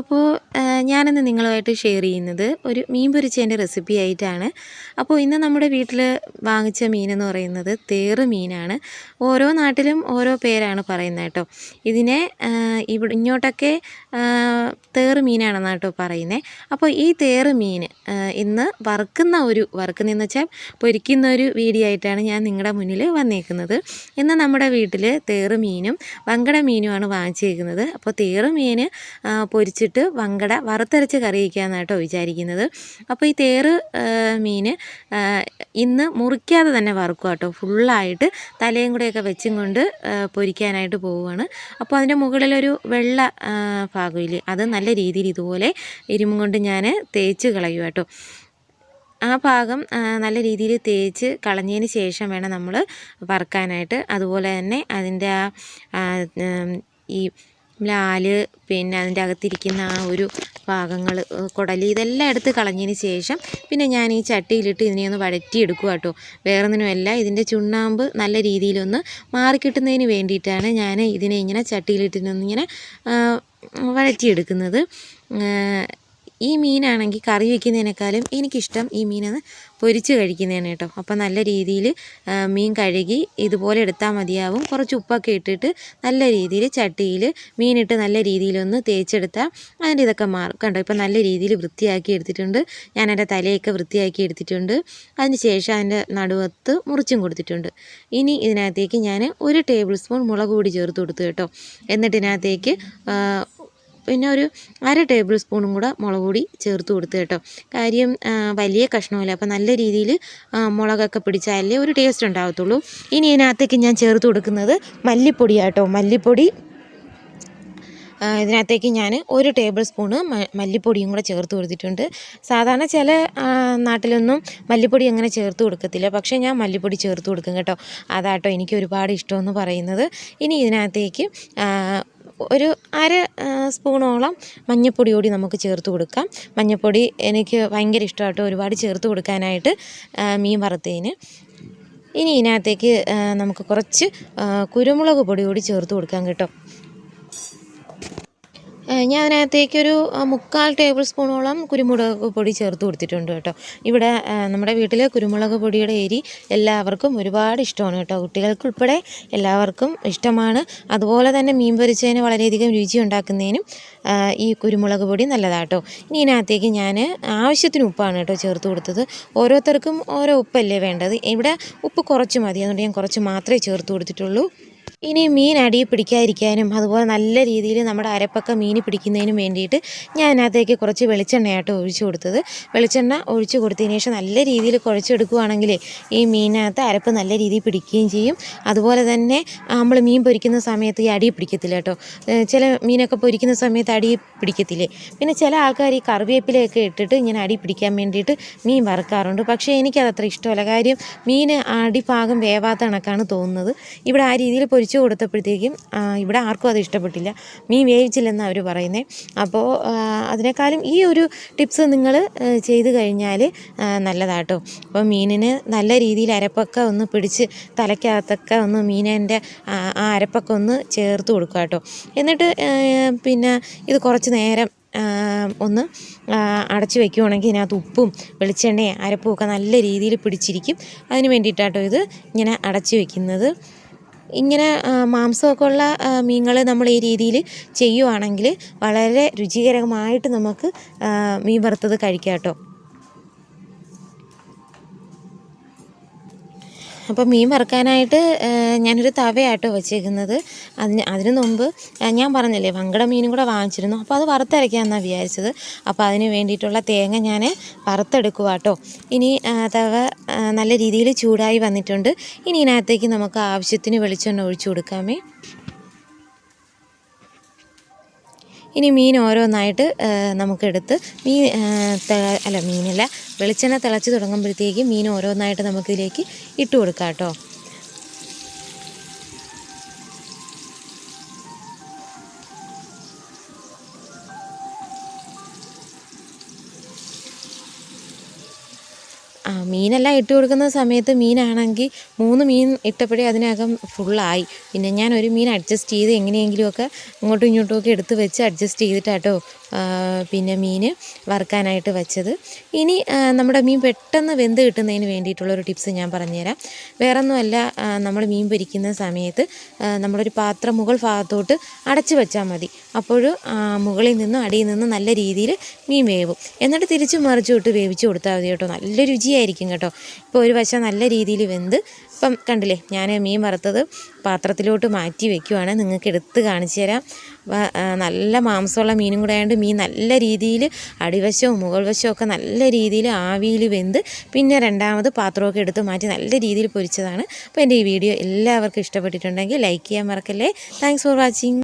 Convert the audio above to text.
അപ്പോൾ ഞാനിന്ന് നിങ്ങളുമായിട്ട് ഷെയർ ചെയ്യുന്നത് ഒരു മീൻ പൊരിച്ചതിന്റെ റെസിപ്പി ആയിട്ടാണ്. അപ്പോൾ ഇന്ന് നമ്മുടെ വീട്ടിൽ വാങ്ങിച്ച മീനെന്ന് പറയുന്നത് തേറ് മീനാണ്. ഓരോ നാട്ടിലും ഓരോ പേരാണ് പറയുന്നത് കേട്ടോ. ഇതിനെ ഇവിടെ ഇങ്ങോട്ടൊക്കെ തേറ് മീനാണെന്നാണ് കേട്ടോ പറയുന്നത് അപ്പോൾ ഈ തേറ് മീൻ ഇന്ന് വറുക്കുന്ന ഒരു വറുക്കുന്നതെന്ന് വെച്ചാൽ പൊരിക്കുന്ന ഒരു വീഡിയോ ആയിട്ടാണ് ഞാൻ നിങ്ങളുടെ മുന്നിൽ വന്നേക്കുന്നത്. ഇന്ന് നമ്മുടെ വീട്ടിൽ തേറ് മീനും വങ്കട മീനുമാണ് വാങ്ങിച്ചേക്കുന്നത്. അപ്പോൾ തേറ് മീൻ പൊരിച്ചിട്ട് വങ്കട വറുത്തരച്ച് കറി വയ്ക്കാമെന്നായിട്ടോ വിചാരിക്കുന്നത്. അപ്പോൾ ഈ തേറ് മീൻ ഇന്ന് മുറിക്കാതെ തന്നെ വറുക്കുക കേട്ടോ. ഫുള്ളായിട്ട് തലയും കൂടെയൊക്കെ വെച്ചും കൊണ്ട് പൊരിക്കാനായിട്ട് പോവുകയാണ് അപ്പോൾ അതിന്റെ മുകളിലൊരു വെള്ള ഭാഗമില്ലേ അത് നല്ല രീതിയിൽ ഇതുപോലെ ഇരുമ്പ് കൊണ്ട് ഞാൻ തേച്ച് കളയുക കേട്ടോ. ആ ഭാഗം നല്ല രീതിയിൽ തേച്ച് കളഞ്ഞതിന് ശേഷം വേണം നമ്മൾ വറുക്കാനായിട്ട്. അതുപോലെ തന്നെ അതിന്റെ ആ ഈ ലാൽ പിന്നെ അതിന്റെ അകത്തിരിക്കുന്ന ആ ഒരു ഭാഗങ്ങൾ കുടലി ഇതെല്ലാം എടുത്ത് കളഞ്ഞതിന് ശേഷം പിന്നെ ഞാൻ ഈ ചട്ടിയിലിട്ട് ഇതിനെ ഒന്ന് വഴറ്റിയെടുക്കുക കേട്ടോ. വേറൊന്നിനുമല്ല ഇതിന്റെ ചുണ്ണാമ്പ് നല്ല രീതിയിലൊന്ന് മാറിക്കിട്ടുന്നതിന് വേണ്ടിയിട്ടാണ് ഞാൻ ഇതിനെ ഇങ്ങനെ ചട്ടിയിലിട്ടിട്ടൊന്നിങ്ങനെ വഴറ്റിയെടുക്കുന്നത്. ഈ മീനാണെങ്കിൽ കറി വയ്ക്കുന്നതിനേക്കാളും എനിക്കിഷ്ടം ഈ മീനെന്ന് പൊരിച്ച് കഴിക്കുന്നതാണ് കേട്ടോ. അപ്പോൾ നല്ല രീതിയിൽ മീൻ കഴുകി ഇതുപോലെ എടുത്താൽ മതിയാവും. കുറച്ച് ഉപ്പൊക്കെ ഇട്ടിട്ട് നല്ല രീതിയിൽ ചട്ടിയിൽ മീനിട്ട് നല്ല രീതിയിലൊന്ന് തേച്ചെടുത്താൽ അതിന്റെ ഇതൊക്കെ മാറും. കണ്ടോ? ഇപ്പോൾ നല്ല രീതിയിൽ വൃത്തിയാക്കി എടുത്തിട്ടുണ്ട്. ഞാൻ എന്റെ തലയൊക്കെ വൃത്തിയാക്കി എടുത്തിട്ടുണ്ട്. അതിന് ശേഷം അതിന്റെ നടുവത്ത് മുറിച്ചും കൊടുത്തിട്ടുണ്ട്. ഇനി ഇതിനകത്തേക്ക് ഞാൻ ഒരു ടേബിൾ സ്പൂൺ മുളക് പൊടി ചേർത്ത് കൊടുത്തു കേട്ടോ. എന്നിട്ട് ഇതിനകത്തേക്ക് പിന്നെ ഒരു അര ടേബിൾ സ്പൂണും കൂടെ മുളക് പൊടി ചേർത്ത് കൊടുത്ത് കേട്ടോ. കാര്യം വലിയ കഷ്ണമല്ല. അപ്പോൾ നല്ല രീതിയിൽ മുളകൊക്കെ പിടിച്ചാലേ ഒരു ടേസ്റ്റ് ഉണ്ടാകത്തുള്ളൂ ഇനി ഇതിനകത്തേക്ക് ഞാൻ ചേർത്ത് കൊടുക്കുന്നത് മല്ലിപ്പൊടിയാട്ടോ. മല്ലിപ്പൊടി ഇതിനകത്തേക്ക് ഞാൻ ഒരു ടേബിൾ സ്പൂണ് മല്ലിപ്പൊടിയും കൂടെ ചേർത്ത് കൊടുത്തിട്ടുണ്ട്. സാധാരണ ചില നാട്ടിലൊന്നും മല്ലിപ്പൊടി അങ്ങനെ ചേർത്ത് കൊടുക്കത്തില്ല. പക്ഷേ ഞാൻ മല്ലിപ്പൊടി ചേർത്ത് കൊടുക്കും കേട്ടോ. അതാട്ടോ എനിക്ക് ഒരുപാട് ഇഷ്ടമെന്ന് പറയുന്നത്. ഇനി ഇതിനകത്തേക്ക് ഒരു അര സ്പൂണോളം മഞ്ഞൾപ്പൊടി കൂടി നമുക്ക് ചേർത്ത് കൊടുക്കാം. മഞ്ഞൾപ്പൊടി എനിക്ക് ഭയങ്കര ഇഷ്ടമായിട്ട് ഒരുപാട് ചേർത്ത് കൊടുക്കാനായിട്ട് മീൻ വറുത്തതിന്. ഇനി ഇതിനകത്തേക്ക് നമുക്ക് കുറച്ച് കുരുമുളക് പൊടി കൂടി ചേർത്ത് കൊടുക്കാം കേട്ടോ. ഞാൻ അതിനകത്തേക്കൊരു മുക്കാൽ ടേബിൾ സ്പൂണോളം കുരുമുളക് പൊടി ചേർത്ത് കൊടുത്തിട്ടുണ്ട് കേട്ടോ. ഇവിടെ നമ്മുടെ വീട്ടിലെ കുരുമുളക് പൊടിയുടെ എരി എല്ലാവർക്കും ഒരുപാട് ഇഷ്ടമാണ് കേട്ടോ. കുട്ടികൾക്കുൾപ്പെടെ എല്ലാവർക്കും ഇഷ്ടമാണ്. അതുപോലെ തന്നെ മീൻ പൊരിച്ചതിന് വളരെയധികം രുചി ഉണ്ടാക്കുന്നതിനും ഈ കുരുമുളക് പൊടി നല്ലതാട്ടോ. ഇനി ഇതിനകത്തേക്ക് ഞാൻ ആവശ്യത്തിന് ഉപ്പാണ് കേട്ടോ ചേർത്ത് കൊടുത്തത്. ഓരോരുത്തർക്കും ഓരോ ഉപ്പല്ലേ വേണ്ടത്. ഇവിടെ ഉപ്പ് കുറച്ച് മതി. അതുകൊണ്ട് ഞാൻ കുറച്ച് മാത്രമേ ചേർത്ത് കൊടുത്തിട്ടുള്ളൂ. ഇനി മീൻ അടി പിടിക്കാതിരിക്കാനും അതുപോലെ നല്ല രീതിയിൽ നമ്മുടെ അരപ്പക്ക മീൻ പിടിക്കുന്നതിനും വേണ്ടിയിട്ട് ഞാൻ അതിനകത്തേക്ക് കുറച്ച് വെളിച്ചെണ്ണയായിട്ട് ഒഴിച്ചു കൊടുത്തത്. വെളിച്ചെണ്ണ ഒഴിച്ചു കൊടുത്തതിന് ശേഷം നല്ല രീതിയിൽ കുഴച്ചെടുക്കുകയാണെങ്കിൽ ഈ മീനകത്ത് അരപ്പ് നല്ല രീതിയിൽ പിടിക്കുകയും ചെയ്യും. അതുപോലെ തന്നെ നമ്മൾ മീൻ പൊരിക്കുന്ന സമയത്ത് ഈ അടി പിടിക്കത്തില്ല കേട്ടോ. ചില മീനൊക്കെ പൊരിക്കുന്ന സമയത്ത് അടി പിടിക്കത്തില്ലേ. പിന്നെ ചില ആൾക്കാർ ഈ കറിവേപ്പിലയൊക്കെ ഇട്ടിട്ട് ഇങ്ങനെ അടി പിടിക്കാൻ വേണ്ടിയിട്ട് മീൻ വറുക്കാറുണ്ട്. പക്ഷേ എനിക്കതത്ര ഇഷ്ടമല്ല. കാര്യം മീൻ അടിഭാഗം വേവാത്ത കണക്കാണ് തോന്നുന്നത്. ഇവിടെ ആ രീതിയിൽ പൊരിച്ച് ഒഴിച്ചു കൊടുത്തപ്പോഴത്തേക്കും ഇവിടെ ആർക്കും അത് ഇഷ്ടപ്പെട്ടില്ല. മീൻ വേവിച്ചില്ലെന്നാണ് അവർ പറയുന്നത് അപ്പോൾ അതിനേക്കാളും ഈ ഒരു ടിപ്സ് നിങ്ങൾ ചെയ്ത് കഴിഞ്ഞാൽ നല്ലതാട്ടോ. അപ്പോൾ മീനിന് നല്ല രീതിയിൽ അരപ്പൊക്കെ ഒന്ന് പിടിച്ച് തലയ്ക്കകത്തൊക്കെ ഒന്ന് മീനിന്റെ ആ അരപ്പൊക്കെ ഒന്ന് ചേർത്ത് കൊടുക്കുക കേട്ടോ. എന്നിട്ട് പിന്നെ ഇത് കുറച്ച് നേരം ഒന്ന് അടച്ചു വയ്ക്കുവാണെങ്കിൽ ഇതിനകത്ത് ഉപ്പും വെളിച്ചെണ്ണയും അരപ്പും ഒക്കെ നല്ല രീതിയിൽ പിടിച്ചിരിക്കും. അതിന് വേണ്ടിയിട്ടാട്ടോ ഇത് ഇങ്ങനെ അടച്ചു വയ്ക്കുന്നത് ഇങ്ങനെ മാംസമൊക്കെ ഉള്ള മീനുകൾ നമ്മൾ ഈ രീതിയിൽ ചെയ്യുവാണെങ്കിൽ വളരെ രുചികരമായിട്ട് നമുക്ക് മീൻ വറുത്തത് കഴിക്കാം കേട്ടോ. അപ്പോൾ മീൻ വറുക്കാനായിട്ട് ഞാനൊരു തവയാട്ടോ വെച്ചേക്കുന്നത്. അതിന് അതിന് മുമ്പ് ഞാൻ പറഞ്ഞില്ലേ വങ്കട മീനും കൂടെ വാങ്ങിച്ചിരുന്നു. അപ്പോൾ അത് വറുത്തരയ്ക്കാമെന്നാണ് വിചാരിച്ചത്. അപ്പോൾ അതിന് വേണ്ടിയിട്ടുള്ള തേങ്ങ ഞാൻ വറുത്തെടുക്കുക കേട്ടോ ഇനി തവ നല്ല രീതിയിൽ ചൂടായി വന്നിട്ടുണ്ട്. ഇനി ഇതിനകത്തേക്ക് നമുക്ക് ആവശ്യത്തിന് വെളിച്ചെണ്ണ ഒഴിച്ചു കൊടുക്കാമേ. ഇനി മീൻ ഓരോന്നായിട്ട് നമുക്കെടുത്ത് മീൻ അല്ല മീനല്ല വെളിച്ചെണ്ണ തിളച്ച് തുടങ്ങുമ്പോഴത്തേക്ക് മീൻ ഓരോന്നായിട്ട് നമുക്കിതിലേക്ക് ഇട്ട് കൊടുക്കാം കേട്ടോ മീനെല്ലാം ഇട്ട് കൊടുക്കുന്ന സമയത്ത് മീനാണെങ്കിൽ മൂന്ന് മീൻ ഇട്ടപ്പോഴേ അതിനകം ഫുള്ളായി പിന്നെ ഞാൻ ഒരു മീൻ അഡ്ജസ്റ്റ് ചെയ്ത് എങ്ങനെയെങ്കിലുമൊക്കെ ഇങ്ങോട്ടും ഒക്കെ എടുത്ത് വെച്ച് അഡ്ജസ്റ്റ് ചെയ്തിട്ടാട്ടോ പിന്നെ മീൻ വറുക്കാനായിട്ട് വെച്ചത്. ഇനി നമ്മുടെ മീൻ പെട്ടെന്ന് വെന്ത് കിട്ടുന്നതിന് വേണ്ടിയിട്ടുള്ളൊരു ടിപ്സ് ഞാൻ പറഞ്ഞുതരാം. വേറൊന്നുമല്ല നമ്മൾ മീൻ പൊരിക്കുന്ന സമയത്ത് ആ, നമ്മളൊരു പാത്രം മുകൾ ഭാഗത്തോട്ട് അടച്ചു വെച്ചാൽ മതി. അപ്പോൾ മുകളിൽ നിന്നും അടിയിൽ നിന്നും നല്ല രീതിയിൽ മീൻ വേവും. എന്നിട്ട് തിരിച്ചു മറിച്ചു വിട്ട് വേവിച്ച് കൊടുത്താൽ മതി കേട്ടോ. നല്ല രുചിയായിരിക്കും കേട്ടോ. ഇപ്പോൾ ഒരു വശം നല്ല രീതിയിൽ വെന്ത് ഇപ്പം കണ്ടില്ലേ ഞാൻ മീൻ വറുത്തത് പാത്രത്തിലോട്ട് മാറ്റി വെക്കുവാണ്. നിങ്ങൾക്ക് എടുത്ത് കാണിച്ചു തരാം. നല്ല മാംസമുള്ള മീനും കൂടെ ആയതുകൊണ്ട് മീൻ നല്ല രീതിയിൽ അടിവശവും മുകൾ വശവും ഒക്കെ നല്ല രീതിയിൽ ആവിയിൽ വെന്ത് പിന്നെ രണ്ടാമത് പാത്രമൊക്കെ എടുത്ത് മാറ്റി നല്ല രീതിയിൽ പൊരിച്ചതാണ്. അപ്പോൾ എന്റെ ഈ വീഡിയോ എല്ലാവർക്കും ഇഷ്ടപ്പെട്ടിട്ടുണ്ടെങ്കിൽ ലൈക്ക് ചെയ്യാൻ മറക്കല്ലേ. Thanks for watching